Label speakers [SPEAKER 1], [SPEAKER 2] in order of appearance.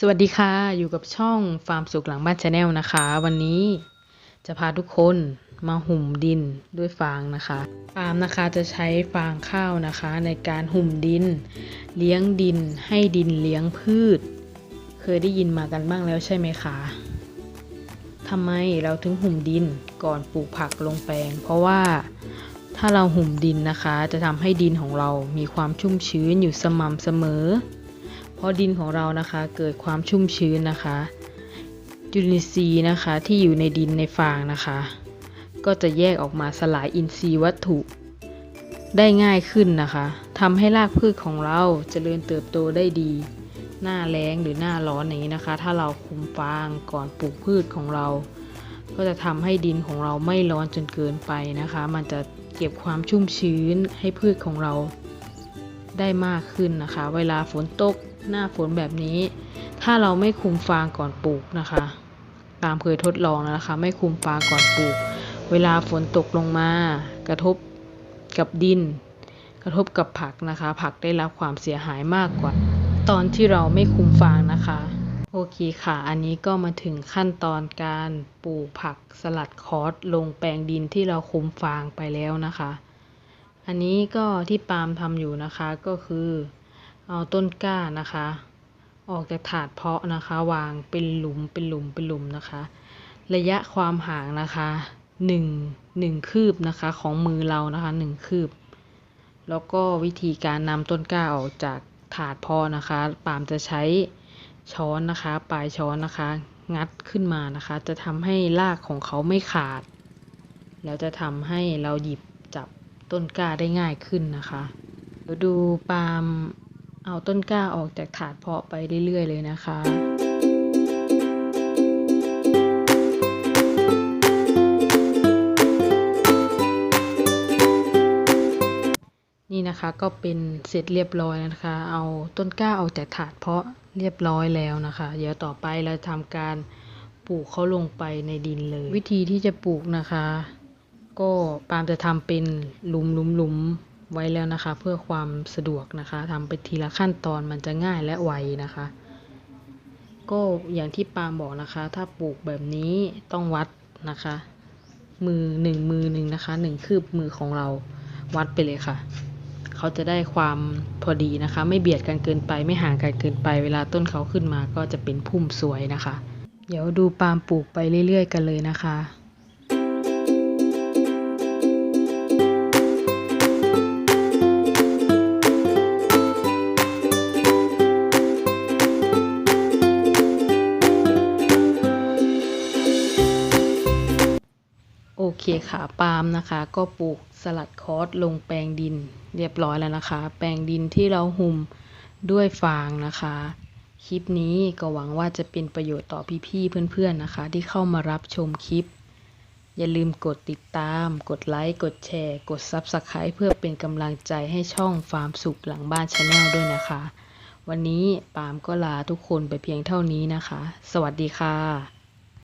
[SPEAKER 1] สวัสดีค่ะ อยู่กับช่องฟาร์มสุขหลังบ้านชาแนลนะคะ วันนี้จะพาทุกคนมาหุ่มดินด้วยฟางนะคะฟาร์มนะคะจะใช้ฟางข้าวนะคะ ในการหุ่มดิน เลี้ยงดิน ให้ดินเลี้ยงพืช เคยได้ยินมากันบ้างแล้วใช่ไหมคะทำไมเราถึงหุ่มดินก่อนปลูกผักลงแปลง เพราะว่าถ้าเราหุ่มดินนะคะ จะทำให้ดินของเรามีความชุ่มชื้นอยู่สม่ำเสมอ เพราะดินของเรานะคะเกิดความชุ่มชื้นนะคะ จุลินทรีย์นะคะที่อยู่ในดินในฟางนะคะ ก็จะแยกออกมาสลายอินทรีย์วัตถุได้ง่ายขึ้นนะคะทำให้รากพืชของเราเจริญเติบโตได้ดี หน้าแล้งหรือหน้าร้อนอย่างนี้นะคะ ถ้าเราคุมฟางก่อนปลูกพืชของเรา ก็จะทำให้ดินของเราไม่ร้อนจนเกินไปนะคะ มันจะเก็บความชุ่มชื้นให้พืชของเรา ได้มากขึ้นนะคะ เวลาฝนตกหน้าฝนแบบนี้ ถ้าเราไม่คุมฟางก่อนปลูกนะคะ ตามเคยทดลองแล้วนะคะ ไม่คุมฟางก่อนปลูก เวลาฝนตกลงมา กระทบกับดิน กระทบกับผักนะคะ ผักได้รับความเสียหายมากกว่า ตอนที่เราไม่คุมฟางนะคะโอเคค่ะ อันนี้ก็มาถึงขั้นตอนการปลูกผักสลัดคอสลงแปลงดินที่เราคุมฟางไปแล้วนะคะ อันนี้ก็ที่ปาล์มทำอยู่นะคะก็คือเอาต้นกล้านะคะ ออกจากถาดเพาะนะคะ วางเป็นหลุมเป็นหลุมเป็นหลุมนะคะ ระยะความห่างนะคะหนึ่งหนึ่งคืบนะคะของมือเรานะคะหนึ่งคืบ แล้วก็วิธีการนำต้นกล้าออกจากถาดเพาะนะคะ ปาล์มจะใช้ช้อนนะคะ ปลายช้อนนะคะ งัดขึ้นมานะคะ จะทำให้รากของเขาไม่ขาด แล้วจะทำให้เราหยิบจับ ต้นกล้าได้ง่ายขึ้นนะคะเดี๋ยวดูปาล์มเอาต้นกล้าออกจากถาดเพาะไปเรื่อย ๆ เลยนะคะนี่นะคะก็เป็นเสร็จเรียบร้อยนะคะ เอาต้นกล้าออกจากถาดเพาะเรียบร้อยแล้วนะคะ เดี๋ยวต่อไปเราทำการปลูกเขาลงไปในดินเลย วิธีที่จะปลูกนะคะ ก็ปาล์มจะทำเป็นหลุมหลุมหลุมไว้แล้วนะคะ เพื่อความสะดวกนะคะทำไปทีละขั้นตอนมันจะง่ายและไวนะคะ ก็อย่างที่ปาล์มบอกนะคะ ถ้าปลูกแบบนี้ต้องวัดนะคะ มือหนึ่งมือหนึ่งนะคะหนึ่งคืบมือของเราวัดไปเลยค่ะ เขาจะได้ความพอดีนะคะ ไม่เบียดกันเกินไปไม่ห่างกันเกินไปเวลาต้นเขาขึ้นมาก็จะเป็นพุ่มสวยนะคะ เดี๋ยวดูปาล์มปลูกไปเรื่อย ๆ กันเลยนะคะ เคค่ะปาล์มนะคะ ก็ปลูกสลัดคอสลงแปลงดิน เรียบร้อยแล้วนะคะ แปลงดินที่เราหุ่มด้วยฟางนะคะ คลิปนี้ก็หวังว่าจะเป็นประโยชน์ต่อพี่ๆเพื่อนๆนะคะ ที่เข้ามารับชมคลิป อย่าลืมกดติดตาม กดไลค์ กดแชร์ กด Subscribe เพื่อเป็นกำลังใจให้ช่องฟาร์มสุขหลังบ้านชาแนลด้วยนะคะ วันนี้ปาล์มก็ลาทุกคนไปเพียงเท่านี้นะคะ สวัสดีค่ะ